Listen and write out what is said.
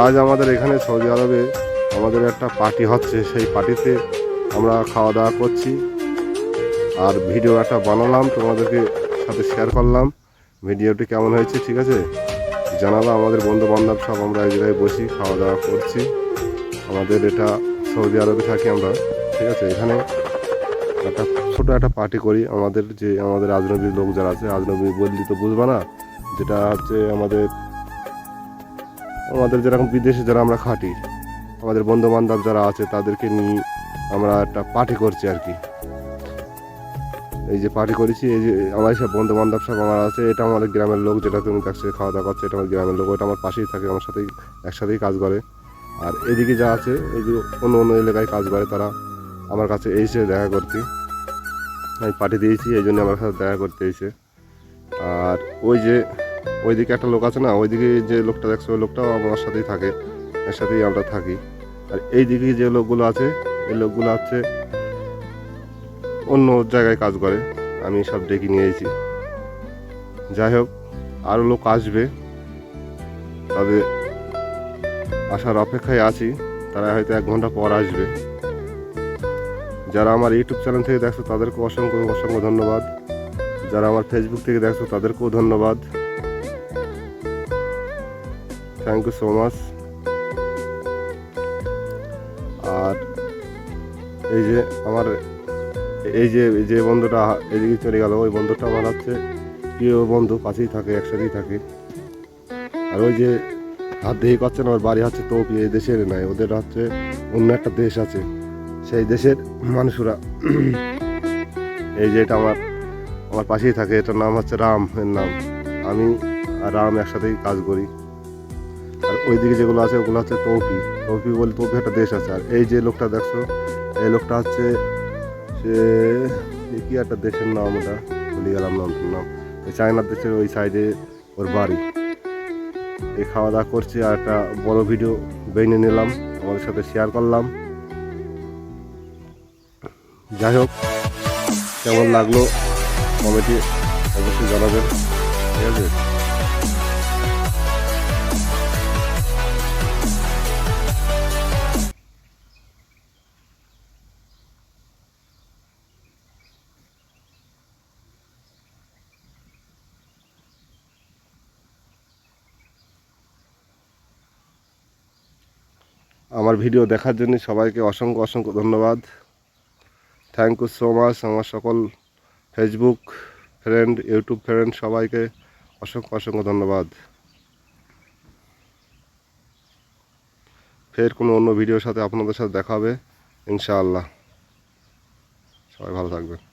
আজ আমাদের এখানে সৌদি আরবে আমাদের একটা পার্টি হচ্ছে, সেই পার্টিতে আমরা খাওয়া দাওয়া করছি। আর ভিডিও একটা বানালাম, তোমাদেরকে সাথে শেয়ার করলাম। ভিডিওটি কেমন হয়েছে, ঠিক আছে? জানাব আমাদের বন্ধু বান্ধব সব আমরা এক জায়গায় বসি, খাওয়া দাওয়া করছি। আমাদের এটা সৌদি আরবে থাকি আমরা, ঠিক আছে? এখানে একটা ছোটো একটা পার্টি করি। আমাদের যে আমাদের আজনবী লোক যারা আছে আজনবী বললি তো বুঝবা না, যেটা হচ্ছে আমাদের আমাদের যেরকম বিদেশে যারা আমরা খাটি, আমাদের বন্ধু বান্ধব যারা আছে, তাদেরকে নিয়ে আমরা একটা পার্টি করছি আর কি। এই যে পার্টি করেছি, এই যে আমার সব বন্ধু বান্ধব সব আমার আছে, এটা আমাদের গ্রামের লোক যেটা তুমি দেখছ খাওয়া দাওয়া করছে, এটা আমার গ্রামের লোক, ওটা আমার পাশেই থাকে, আমার সাথেই, একসাথেই কাজ করে। আর এদিকে যা আছে, এই যে অন্য অন্য এলাকায় কাজ করে তারা আমার কাছে এসে দেখা করতে। আমি পাঠিয়ে দিয়েছি, এই জন্য আমার সাথে দেখা করতে এসে। আর ওই যে ওইদিকে একটা লোক আছে না, ওইদিকে যে লোকটা দেখছ, ওই লোকটাও আমার সাথেই থাকে, এর সাথেই আমরা থাকি। আর এই দিকে যে লোকগুলো আছে, এই লোকগুলো হচ্ছে অন্য জায়গায় কাজ করে, আমি সব ডেকে নিয়েছি যাই হোক আরও লোক আসবে, তবে আসার অপেক্ষায় আছি, তারা হয়তো এক ঘণ্টা পর আসবে। যারা আমার ইউটিউব চ্যানেল থেকে দেখছ তাদেরকে অসংখ্য অসংখ্য ধন্যবাদ। যারা আমার ফেসবুক থেকে দেখছ, তাদেরকেও ধন্যবাদ। Thank you so much. আর এই যে আমার এই যে যে বন্ধুটা এদিকে চলে গেল, ওই বন্ধুটা আমার হচ্ছে প্রিয় বন্ধু, পাশেই থাকে, একসাথেই থাকে। আর ওই যে হাত দিয়ে করছেন ওর বাড়ি হচ্ছে তৌপি এই দেশের নাই, ওদের হচ্ছে অন্য একটা দেশ আছে। সেই দেশের মানুষরা, এই যে এটা আমার আমার পাশেই থাকে, এটার নাম হচ্ছে রাম, এর নাম। আমি আর রাম একসাথেই কাজ করি। ওইদিকে যেগুলো আছে, ওগুলো হচ্ছে তৌফি তৌফি বলে তৌফি একটা দেশ আছে। আর এই যে লোকটা দেখছ, এই লোকটা হচ্ছে, সে কি একটা দেশের নাম ওটা? ভুলে গেলাম নামটার নাম? এই চায়নার দেশের ওই সাইডে ওর বাড়ি। এই খাওয়া দাওয়া করছি আর একটা বড় ভিডিও বেনে নিলাম। আমাদের সাথে শেয়ার করলাম। যাই হোক, কেমন লাগল? কমেডি অবশ্যই জানাবেন। ঠিক আছে? আমার ভিডিও দেখার জন্য সবাইকে অসংখ্য অসংখ্য ধন্যবাদ। থ্যাংক ইউ সো মাচ আমার সকল ফেসবুক ফ্রেন্ড ইউটিউব ফ্রেন্ড সবাইকে অসংখ্য অসংখ্য ধন্যবাদ। ফের কোনো অন্য ভিডিওর সাথে আপনাদের সাথে দেখা হবে, ইনশাআল্লাহ। সবাই ভালো থাকবেন।